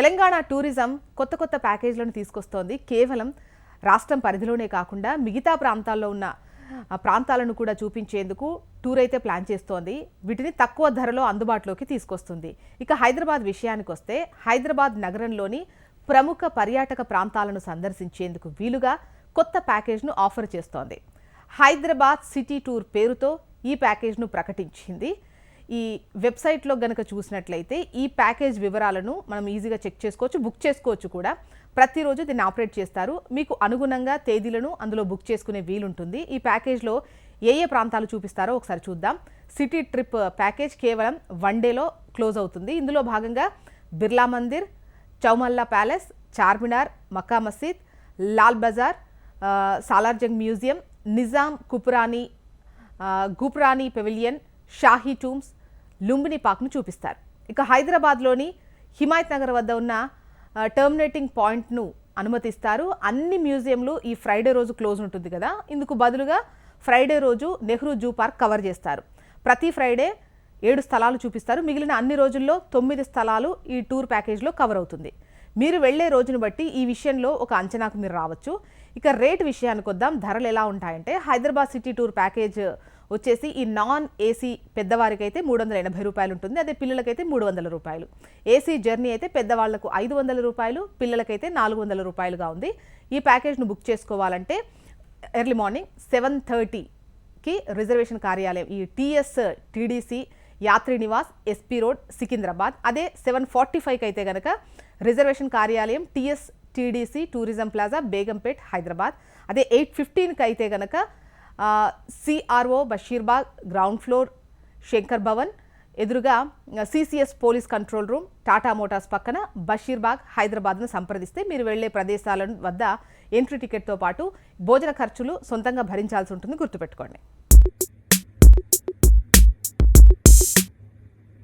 Telangana tourism కొత్త కొత్త ప్యాకేజీలను తీసుకొస్తోంది. కేవలం రాష్ట్రం పరిధిలోనే కాకుండా మిగతా ప్రాంతాల్లో ఉన్న ప్రాంతాలను కూడా చూపించేందుకు టూర్ అయితే ప్లాన్ చేస్తోంది. వీటిని తక్కువ ధరలో అందుబాటులోకి తీసుకొస్తుంది. ఇక హైదరాబాద్ విషయానికి వస్తే హైదరాబాద్ నగరంలోని ప్రముఖ పర్యాటక ప్రాంతాలను సందర్శించేందుకు వీలుగా కొత్త ప్యాకేజ్ను ఆఫర్ చేస్తోంది. హైదరాబాద్ సిటీ టూర్ పేరుతో ఈ ప్యాకేజ్ను ప్రకటించింది. ఈ వెబ్సైట్లో గనక చూసినట్లయితే ఈ ప్యాకేజ్ వివరాలను మనం ఈజీగా చెక్ చేసుకోవచ్చు బుక్ చేసుకోవచ్చు కూడా. ప్రతిరోజు దీన్ని ఆపరేట్ చేస్తారు. మీకు అనుగుణంగా తేదీలను అందులో బుక్ చేసుకునే వీలుంటుంది. ఈ ప్యాకేజ్లో ఏ ఏ ప్రాంతాలు చూపిస్తారో ఒకసారి చూద్దాం. సిటీ ట్రిప్ ప్యాకేజ్ కేవలం వన్ డేలో క్లోజ్ అవుతుంది. ఇందులో భాగంగా Birla Mandir Chowmahalla palace Charminar Mecca Masjid Lal Bazaar Salar Jung museum Nizam కుపురానీ ఆ, గుప్రానీ పెవిలియన్ షాహీ టూమ్స్ లుంబిని పార్క్ను చూపిస్తారు. ఇక హైదరాబాద్లోని హిమాయత్ నగర్ వద్ద ఉన్న టర్మినేటింగ్ పాయింట్ను అనుమతిస్తారు. అన్ని మ్యూజియంలు ఈ ఫ్రైడే రోజు క్లోజ్ ఉంటుంది కదా. ఇందుకు బదులుగా ఫ్రైడే రోజు నెహ్రూ జూ పార్క్ కవర్ చేస్తారు. ప్రతి ఫ్రైడే ఏడు స్థలాలు చూపిస్తారు. మిగిలిన అన్ని రోజుల్లో తొమ్మిది స్థలాలు ఈ టూర్ ప్యాకేజ్లో కవర్ అవుతుంది. మీరు వెళ్ళే రోజును బట్టి ఈ విషయంలో ఒక అంచనాకు మీరు రావచ్చు. ఇక రేట్ విషయానికి వద్దాం. ధరలు ఎలా ఉంటాయంటే హైదరాబాద్ సిటీ టూర్ ప్యాకేజ్ వచ్చేసి ఈ నాన్ ఏసీ పెద్దవారికి అయితే మూడు వందల ఎనభై రూపాయలు ఉంటుంది అదే పిల్లలకైతే మూడు వందల రూపాయలు. ఏసీ జర్నీ అయితే పెద్దవాళ్ళకు ఐదు వందల రూపాయలు పిల్లలకైతే నాలుగు వందల రూపాయలుగా ఉంది. ఈ ప్యాకేజ్ను బుక్ చేసుకోవాలంటే ఎర్లీ మార్నింగ్ సెవెన్ థర్టీకి రిజర్వేషన్ కార్యాలయం ఈ TS TDC Yatri Nivas SP road Secunderabad. అదే సెవెన్ ఫార్టీ ఫైవ్కి అయితే కనుక రిజర్వేషన్ కార్యాలయం TS TDC tourism plaza Begumpet Hyderabad. అదే ఎయిట్ ఫిఫ్టీన్కి అయితే కనుక CRO Basheerbagh ground floor Shankar Bhavan ఎదురుగా CCS police control room Tata motors పక్కన బషీర్బాగ్ హైదరాబాద్ను సంప్రదిస్తే మీరు వెళ్ళే ప్రదేశాల వద్ద ఎంట్రీ టికెట్తో పాటు భోజన ఖర్చులు సొంతంగా భరించాల్సి ఉంటుంది గుర్తుపెట్టుకోండి.